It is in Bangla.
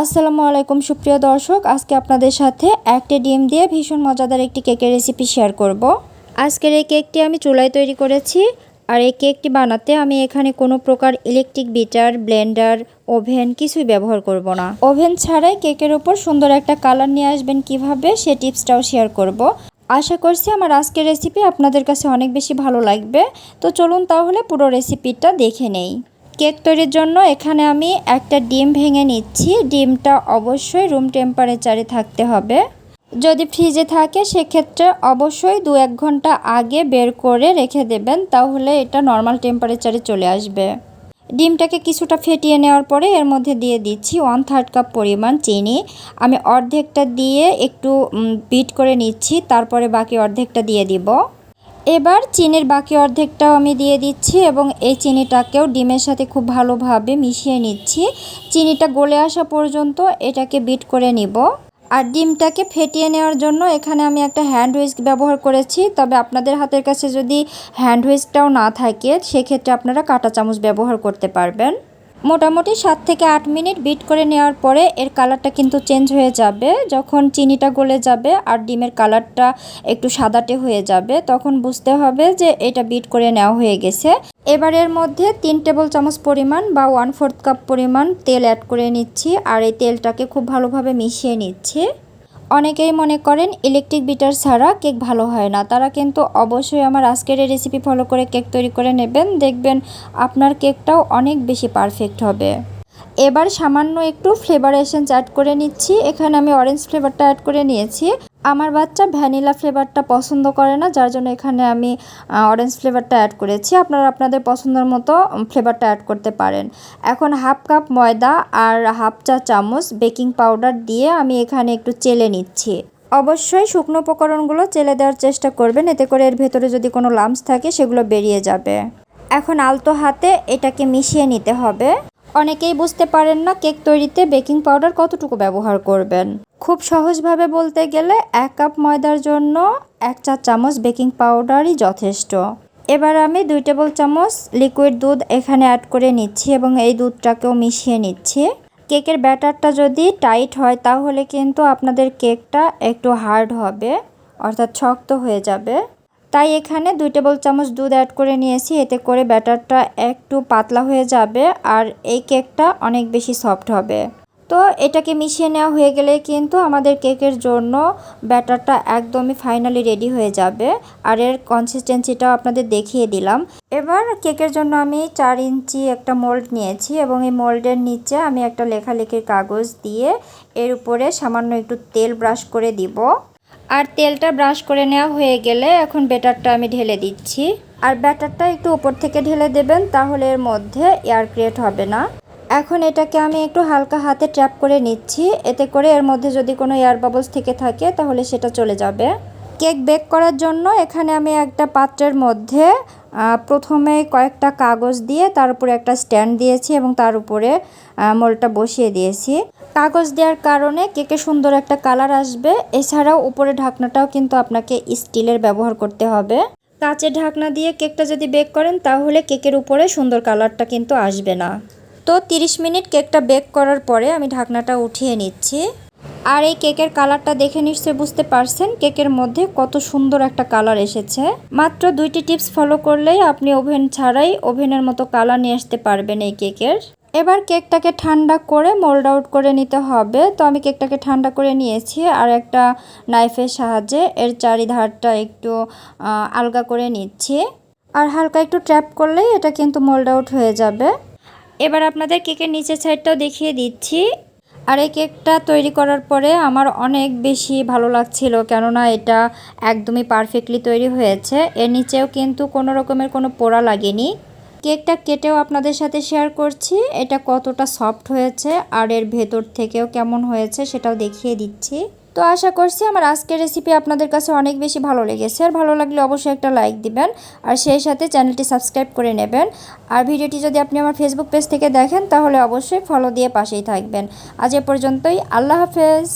আসসালামু আলাইকুম, সুপ্রিয় দর্শক। আজকে আপনাদের সাথে একটা ডিম দিয়ে ভীষণ মজাদার একটি কেকের রেসিপি শেয়ার করব। আজকের এই কেকটি আমি চুলায় তৈরি করেছি। আর এই কেকটি বানাতে আমি এখানে কোনো প্রকার ইলেকট্রিক বিটার ব্লেন্ডার ওভেন কিছুই ব্যবহার করব না। ওভেন ছাড়াই কেকের উপর সুন্দর একটা কালার নিয়ে আসবেন কীভাবে, সে টিপসটাও শেয়ার করব। আশা করছি আমার আজকের রেসিপি আপনাদের কাছে অনেক বেশি ভালো লাগবে। তো চলুন তাহলে পুরো রেসিপিটা দেখে নেই। কেক তৈরির জন্য এখানে আমি একটা ডিম ভেঙে নিচ্ছি। ডিমটা অবশ্যই রুম টেম্পারেচারে থাকতে হবে। যদি ফ্রিজে থাকে, সেক্ষেত্রে অবশ্যই দু এক ঘণ্টা আগে বের করে রেখে দেবেন, তাহলে এটা নর্মাল টেম্পারেচারে চলে আসবে। ডিমটাকে কিছুটা ফেটিয়ে নেওয়ার পরে এর মধ্যে দিয়ে দিচ্ছি ওয়ান থার্ড কাপ পরিমাণ চিনি। আমি অর্ধেকটা দিয়ে একটু বিট করে নিচ্ছি, তারপরে বাকি অর্ধেকটা দিয়ে দিব। এবার চিনির বাকি অর্ধেকটাও আমি দিয়ে দিচ্ছি এবং এই চিনিটাকেও ডিমের সাথে খুব ভালোভাবে মিশিয়ে নিচ্ছি। চিনিটা গলে আসা পর্যন্ত এটাকে বিট করে নিব। আর ডিমটাকে ফেটিয়ে নেওয়ার জন্য এখানে আমি একটা হ্যান্ড হুইস্ক ব্যবহার করেছি। তবে আপনাদের হাতের কাছে যদি হ্যান্ড হুইস্কটাও না থাকে, সেক্ষেত্রে আপনারা কাঁটা চামচ ব্যবহার করতে পারবেন। মোটামুটি সাত থেকে আট মিনিট বিট করে নেওয়ার পরে এর কালারটা কিন্তু চেঞ্জ হয়ে যাবে। যখন চিনিটা গলে যাবে আর ডিমের কালারটা একটু সাদাটে হয়ে যাবে, তখন বুঝতে হবে যে এটা বিট করে নেওয়া হয়ে গেছে। এবার এর মধ্যে তিন টেবিল চামচ পরিমাণ বা ওয়ান ফোর্থ কাপ পরিমাণ তেল অ্যাড করে নিচ্ছি আর এই তেলটাকে খুব ভালোভাবে মিশিয়ে নিচ্ছি। অনেকেই মনে করেন ইলেকট্রিক বিটার ছাড়া কেক ভালো হয় না। তারা কিন্তু অবশ্যই আমার আজকের এই রেসিপি ফলো করে কেক তৈরি করে নেবেন। দেখবেন আপনার কেকটাও অনেক বেশি পারফেক্ট হবে। এবার সামান্য একটু ফ্লেভার এসেন্স অ্যাড করে নিচ্ছি। এখানে আমি অরেঞ্জ ফ্লেভারটা অ্যাড করে নিয়েছি। আমার বাচ্চা ভ্যানিলা ফ্লেভারটা পছন্দ করে না, যার জন্য এখানে আমি অরেঞ্জ ফ্লেভারটা অ্যাড করেছি। আপনারা আপনাদের পছন্দের মতো ফ্লেভারটা অ্যাড করতে পারেন। এখন হাফ কাপ ময়দা আর হাফ চা চামচ বেকিং পাউডার দিয়ে আমি এখানে একটু চেলে নিচ্ছি। অবশ্যই শুকনো উপকরণগুলো চেলে দেওয়ার চেষ্টা করবেন, এতে করে এর ভেতরে যদি কোনো লামস থাকে, সেগুলো বেরিয়ে যাবে। এখন আলতো হাতে এটাকে মিশিয়ে নিতে হবে। অনেকেই বুঝতে পারেন না কেক তৈরিতে বেকিং পাউডার কতটুকু ব্যবহার করবেন। খুব সহজভাবে বলতে গেলে এক কাপ ময়দার জন্য এক চা চামচ বেকিং পাউডারই যথেষ্ট। এবার আমি দুই টেবিল চামচ লিকুইড দুধ এখানে অ্যাড করে নিচ্ছি এবং এই দুধটাকেও মিশিয়ে নিচ্ছি। কেকের ব্যাটারটা যদি টাইট হয় তাহলে কিন্তু আপনাদের কেকটা একটু হার্ড হবে, অর্থাৎ শক্ত হয়ে যাবে। তাই এখানে দুই টেবিল চামচ দুধ অ্যাড করে নিয়েছি। এতে করে ব্যাটারটা একটু পাতলা হয়ে যাবে আর এই কেকটা অনেক বেশি সফট হবে। তো এটাকে মিশিয়ে নেওয়া হয়ে গেলে কিন্তু আমাদের কেকের জন্য ব্যাটারটা একদমই ফাইনালি রেডি হয়ে যাবে। আর এর কনসিস্টেন্সিটাও আপনাদের দেখিয়ে দিলাম। এবার কেকের জন্য আমি চার ইঞ্চি একটা মোল্ড নিয়েছি এবং এই মোল্ডের নিচে আমি একটা লেখালেখির কাগজ দিয়ে এর উপরে সামান্য একটু তেল ব্রাশ করে দিব। আর তেলটা ব্রাশ করে নেওয়া হয়ে গেলে এখন ব্যাটারটা আমি ঢেলে দিচ্ছি। আর ব্যাটারটা একটু উপর থেকে ঢেলে দেবেন, তাহলে এর মধ্যে এয়ার ক্রিয়েট হবে না। এখন এটাকে আমি একটু হালকা হাতে ট্র্যাপ করে নিচ্ছি, এতে করে এর মধ্যে যদি কোনো এয়ার বাবলস থেকে থাকে, তাহলে সেটা চলে যাবে। কেক বেক করার জন্য এখানে আমি একটা পাত্রের মধ্যে প্রথমে কয়েকটা কাগজ দিয়ে তার উপরে একটা স্ট্যান্ড দিয়েছি এবং তার উপরে মোলটা বসিয়ে দিয়েছি। কাগজ দেওয়ার কারণে কেকে সুন্দর একটা কালার আসবে, এছাড়াও উপরে ঢাকনাটাও কিন্তু আপনাকে স্টিলের ব্যবহার করতে হবে। কাচের ঢাকনা দিয়ে কেকটা যদি বেক করেন, তাহলে কেকের উপরে সুন্দর কালারটা কিন্তু আসবে না। তো 30 মিনিট কেকটা বেক করার পরে আমি ঢাকনাটা উঠিয়ে নিচ্ছি। আর এই কেকের কালারটা দেখে নিশ্চয়ই বুঝতে পারছেন কেকের মধ্যে কত সুন্দর একটা কালার এসেছে। মাত্র দুইটি টিপস ফলো করলেই আপনি ওভেন ছাড়াই ওভেনের মতো কালার নিয়ে আসতে পারবেন এই কেকের। এবার কেকটাকে ঠান্ডা করে মোল্ড আউট করে নিতে হবে। তো আমি কেকটাকে ঠান্ডা করে নিয়েছি আর একটা নাইফের সাহায্যে এর চারিধারটা একটু আলগা করে নিচ্ছি। আর হালকা একটু ট্র্যাপ করলেই এটা কিন্তু মোল্ড আউট হয়ে যাবে। এবার আপনাদের কেকের নিচের সাইডটাও দেখিয়ে দিচ্ছি। আর এই কেকটা তৈরি করার পরে আমার অনেক বেশি ভালো লাগছিল, কেননা এটা একদমই পারফেক্টলি তৈরি হয়েছে। এর নিচেও কিন্তু কোনো রকমের কোনো পোড়া লাগেনি। কেকটা কেটেও আপনাদের সাথে শেয়ার করছি, এটা কতটা সফট হয়েছে আর এর ভেতর থেকেও কেমন হয়েছে সেটাও দেখিয়ে দিচ্ছি। তো আশা করছি আমার আজকের রেসিপি আপনাদের কাছে অনেক বেশি ভালো লেগেছে। আর ভালো লাগলে অবশ্যই একটা লাইক দিবেন। আর সেই সাথে চ্যানেলটি সাবস্ক্রাইব করে নেবেন। আর ভিডিওটি যদি আপনি আমার ফেসবুক পেজ থেকে দেখেন, তাহলে অবশ্যই ফলো দিয়ে পাশেই থাকবেন। আজ এ পর্যন্তই। আল্লাহ হাফেজ।